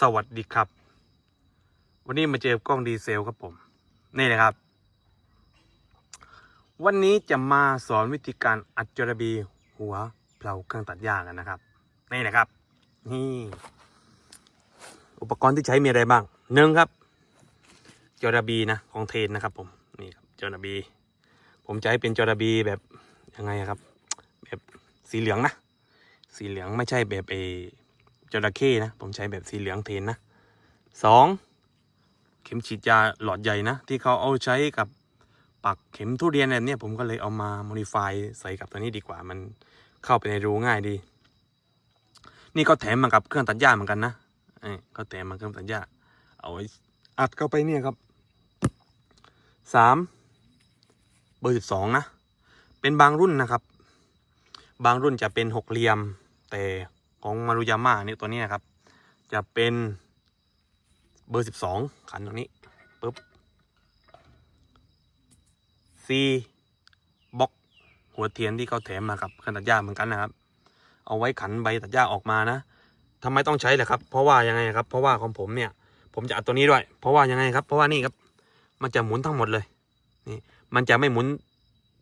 สวัสดีครับ วันนี้มาเจอกล้องดีเซลครับผม นี่นะครับ วันนี้จะมาสอนวิธีการอัดจระบีหัวเผาเครื่องตัดหญ้ากันนะครับ นี่นะครับ นี่ อุปกรณ์ที่ใช้มีอะไรบ้างหนึ่งครับจระบีนะของเทนนะครับ ผมนี่ครับจระบี ผมจะให้เป็นจระบีแบบยังไงครับ แบบสีเหลืองนะ สีเหลืองไม่ใช่แบบเอ จระเข้นะ ผมใช้แบบสีเหลืองเทนนะสองเข็มฉีดยาหลอดใหญ่นะ ที่เขาเอาใช้กับปักเข็มทุเรียนแบบเนี้ยผมก็เลยเอามา modify ใส่กับตัวนี้ดีกว่ามันเข้าไปในรูง่ายดี นี่ก็แถมมากับเครื่องตัดหญ้าเหมือนกันนะเอ้ยก็แถมมาเครื่องตัดหญ้าเอาไว้อัดเข้าไปเนี่ยครับสามเบอร์สิบสองนะ เป็นบางรุ่นนะครับ บางรุ่นจะเป็นหกเหลี่ยมแต่ ของมารุยาม่าเนี่ยตัวนี้นะครับ จะเป็นเบอร์สิบสองขันตรงนี้ปุ๊บ C บล็อกหัวเทียนที่เขาแถมมากับเครื่องตัดหญ้าเหมือนกันนะครับ เอาไว้ขันใบตัดหญ้าออกมานะทำไมต้องใช้ล่ะครับ เพราะว่ายังไงครับ เพราะว่าของผมเนี่ย ผมจะอัดตัวนี้ด้วย เพราะว่ายังไงครับ เพราะว่านี่ครับ มันจะหมุนทั้งหมดเลย นี่ มันจะไม่หมุน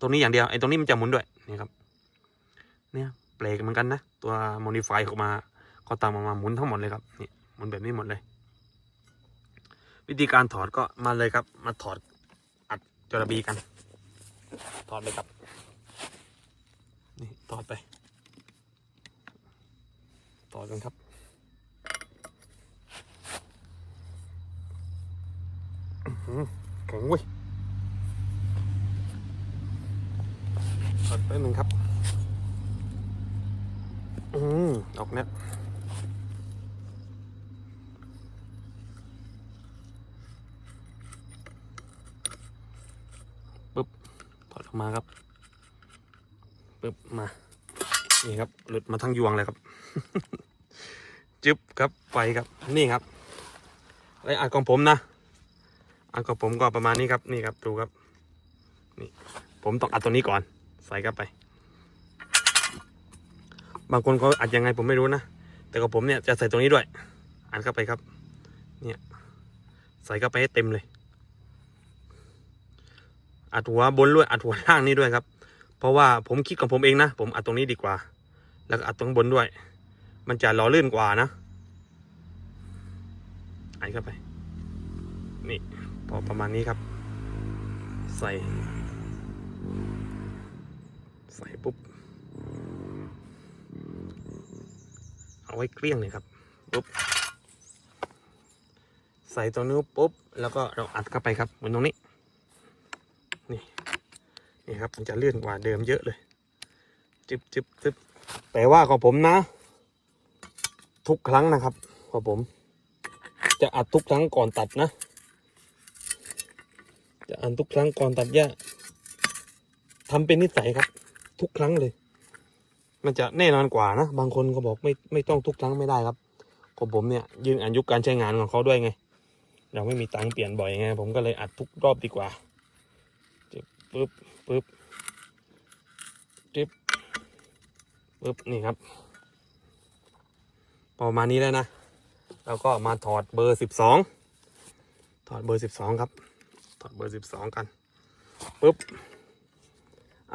ตรงนี้อย่างเดียว ไอ้ตรงนี้มันจะหมุนด้วย นี่ครับ เนี่ย แปลกเหมือนกันนะ ตัวโมดิฟายออกมาเขาตามออกมาหมุนทั้งหมดเลยครับนี่หมุนแบบนี้หมดเลย วิธีการถอดก็มาเลยครับ มาถอดอัดจระบีกัน ถอดเลยครับ นี่ถอดไปถอดกันครับแข็งเว้ยถอดไปหนึ่งครับ อืมออกแนบปึ๊บถอดออกมาครับปึ๊บมา นี่ครับ หลุดมาทั้งยวงเลยครับ จึ๊บครับไปครับ นี่ครับไออัดของผมนะอัดของผมก็ประมาณนี้ครับ นี่ครับ ดูครับ นี่ ผมต้องอัดตัวนี้ก่อน ใส่เข้าไป บางคนเขาอัดยังไงผมไม่รู้นะ แต่กับผมเนี่ยจะใส่ตรงนี้ด้วย อัดเข้าไปครับ เนี่ย ใส่เข้าไปให้เต็มเลย อัดหัวบนด้วย อัดหัวล่างนี่ด้วยครับ เพราะว่าผมคิดของผมเองนะ ผมอัดตรงนี้ดีกว่า แล้วก็อัดตรงบนด้วย มันจะหล่อลื่นกว่านะ อัดเข้าไป นี่ พอประมาณนี้ครับ ใส่ ใส่ปุ๊บ เอาไว้เกลี้ยงเลยครับปุ๊บใส่ตรงนี้ปุ๊บแล้วก็เราอัดเข้าไปครับเหมือนตรงนี้นี่นี่ครับมันจะเลื่อนกว่าเดิมเยอะเลยจึบจึบจึบแต่ว่าของผมนะ ทุกครั้งนะครับของผม จะอัดทุกครั้งก่อนตัดนะ จะอัดทุกครั้งก่อนตัดหญ้าทำเป็นนิสัยครับ ทุกครั้งเลย มันจะแน่นอนกว่านะ บางคนก็บอกไม่ไม่ต้องทุกครั้งไม่ได้ครับของผมเนี่ยยืนอายุการใช้งานของเขาด้วยไง เราไม่มีตังค์เปลี่ยนบ่อยไง ผมก็เลยอัดทุกรอบดีกว่าจึบปึ๊บปึ๊บจึบปึ๊บนี่ครับ ประมาณนี้แล้วนะแล้วก็มาถอดเบอร์สิบสองถอดเบอร์สิบสองครับ ถอดเบอร์สิบสองกันปึ๊บ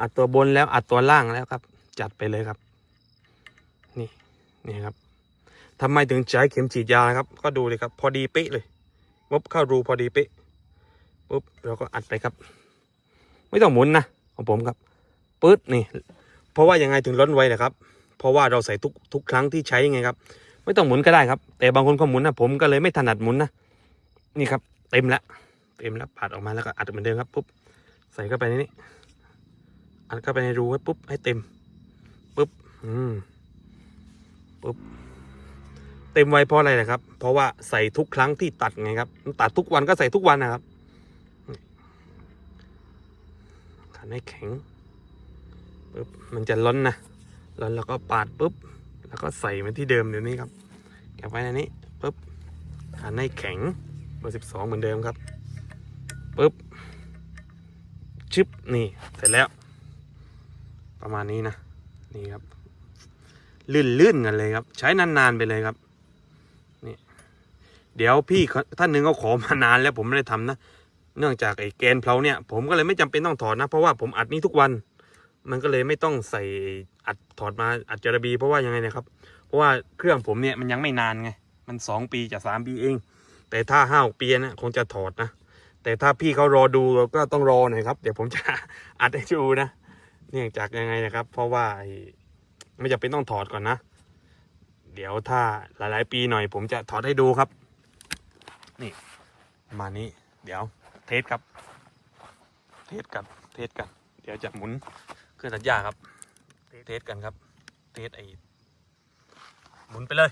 อัดตัวบนแล้วอัดตัวล่างแล้วครับ จัดไปเลยครับ นี่นี่ครับทำไมถึงใช้เข็มฉีดยานะครับ ก็ดูเลยครับ พอดีเป๊ะเลยปุ๊บเข้ารูพอดีเป๊ะปุ๊บเราก็อัดไปครับ ไม่ต้องหมุนนะของผมครับปึ๊ดนี่ เพราะว่ายังไงถึงล้นไวนะครับ เพราะว่าเราใส่ทุกทุกครั้งที่ใช้ไงครับ ไม่ต้องหมุนก็ได้ครับ แต่บางคนเขาหมุนนะผมก็เลยไม่ถนัดหมุนนะนี่ครับ เต็มแล้วเต็มแล้วปัดออกมาแล้วก็อัดเหมือนเดิมครับปุ๊บใส่เข้าไปในนี้อัดเข้าไปในรูไว้ปุ๊บให้เต็ม อืมปุ๊บเต็มไว้เพราะอะไรนะครับ เพราะว่าใส่ทุกครั้งที่ตัดไงครับ ตัดทุกวันก็ใส่ทุกวันนะครับขันให้แข็งปุ๊บมันจะล้นนะล้นแล้วก็ปาดปุ๊บ แล้วก็ใส่มาที่เดิมเดี๋ยวนี้ครับเก็บไว้ในนี้ปุ๊บขันให้แข็งเบอร์สิบสองเหมือนเดิมครับปุ๊บชึบนี่เสร็จแล้ว ประมาณนี้นะนี่ครับ ลื่นๆกันเลยครับ ใช้นานๆไปเลยครับนี่เดี๋ยวพี่เขาท่านหนึ่งเขาขอมานานแล้วผมไม่ได้ทำนะ เนื่องจากไอ้แกนเพลาเนี่ย ผมก็เลยไม่จำเป็นต้องถอดนะ เพราะว่าผมอัดนี้ทุกวัน มันก็เลยไม่ต้องใส่อัดถอดมาอัดจระบี เพราะว่ายังไงนะครับ เพราะว่าเครื่องผมเนี่ยมันยังไม่นานไงมันสองปีจะสามปีเอง แต่ถ้าห้าปีนะคงจะถอดนะแต่ถ้าพี่เขารอดูก็ต้องรอหน่อยครับ เดี๋ยวผมจะอัดให้ดูนะ เนื่องจากยังไงนะครับ เพราะว่า ไม่จำเป็นต้องถอดก่อนนะ เดี๋ยวถ้าหลาย ๆ ปีหน่อย ผมจะถอดให้ดูครับ นี่มานี้ เดี๋ยวเทสครับ เทสกันเทสกัน เดี๋ยวจะหมุนเครื่องตัดหญ้าครับ เทสกันครับ เทสไอ้หมุนไปเลย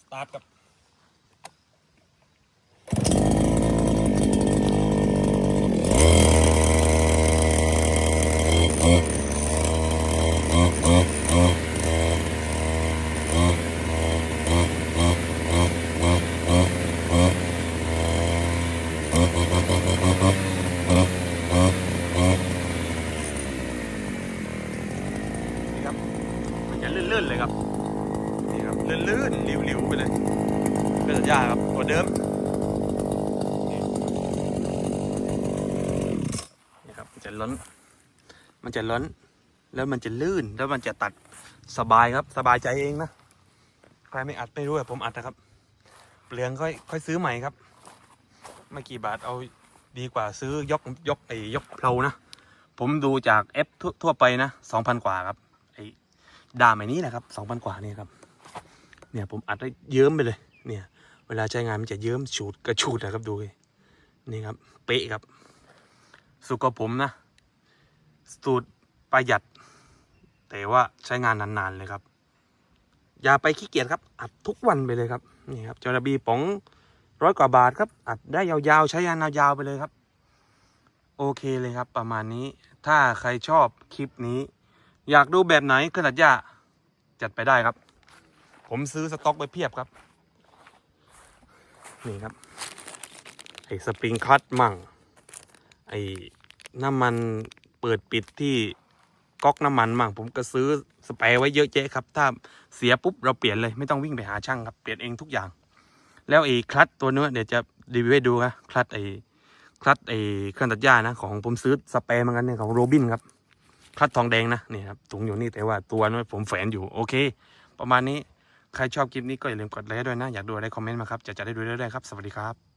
สตาร์ทครับ มันจะลื่นๆเลยครับ นี่ครับลื่นๆริวๆไปเลยเครื่องตัดห ญ้าเดิมนี่ครับมันจะล้น มันจะล้น แล้วมันจะลื่นแล้วมันจะตัดสบายครับสบายใจเองนะใครไม่อัดไม่รู้อะผมอัดนะครับ เปลืองค่อยค่อยซื้อใหม่ครับไม่กี่บาทเอาดีกว่าซื้อยกยกไอ้ยกเพลานะ ผมดูจากเอฟทั่วไปนะสองพันกว่าครับไอ้ดามไอ้นี้นะครับสองพันกว่านี่ครับ เนี่ยผมอัดได้เยิ้มไปเลย เนี่ย เวลาใช้งานมันจะเยิ้มฉูดกระฉูดนะครับดูนี่ครับ เป๊ะครับ สุกบผมนะ สูตรประหยัด แต่ว่าใช้งานนานๆเลยครับ อย่าไปขี้เกียจครับ อัดทุกวันไปเลยครับนี่ครับจระบีป๋องร้อยกว่าบาทครับ อัดได้ยาวๆ ใช้งานยาวๆไปเลยครับ โอเคเลยครับ ประมาณนี้ ถ้าใครชอบคลิปนี้ อยากดูแบบไหนเครื่องตัดหญ้าจัดไปได้ครับ ผมซื้อสต็อกไปเพียบครับ นี่ครับ ไอ้สปริงคัตมั่ง ไอ้น้ำมันเปิดปิดที่ก๊อกน้ำมันมั่ง ผมก็ซื้อสเปรย์ไว้เยอะแยะครับ ถ้าเสียปุ๊บเราเปลี่ยนเลยไม่ต้องวิ่งไปหาช่างครับ เปลี่ยนเองทุกอย่าง แล้วไอ้คลัตตัวเนื้อเดี๋ยวจะรีวิวให้ดูนะคลัตไอ้คลัตไอ้เครื่องตัดหญ้านะ ของผมซื้อสเปรย์เหมือนกันเนี่ยของโรบินครับคลัตทองแดงนะนี่ครับถุงอยู่นี่แต่ว่าตัวนู้นผมแฝนอยู่โอเค ประมาณนี้ ใครชอบคลิปนี้ก็อย่าลืมกดไลค์ด้วยนะ อยากดูอะไรคอมเมนต์มาครับ จะจะได้ดูเรื่อยๆครับ สวัสดีครับ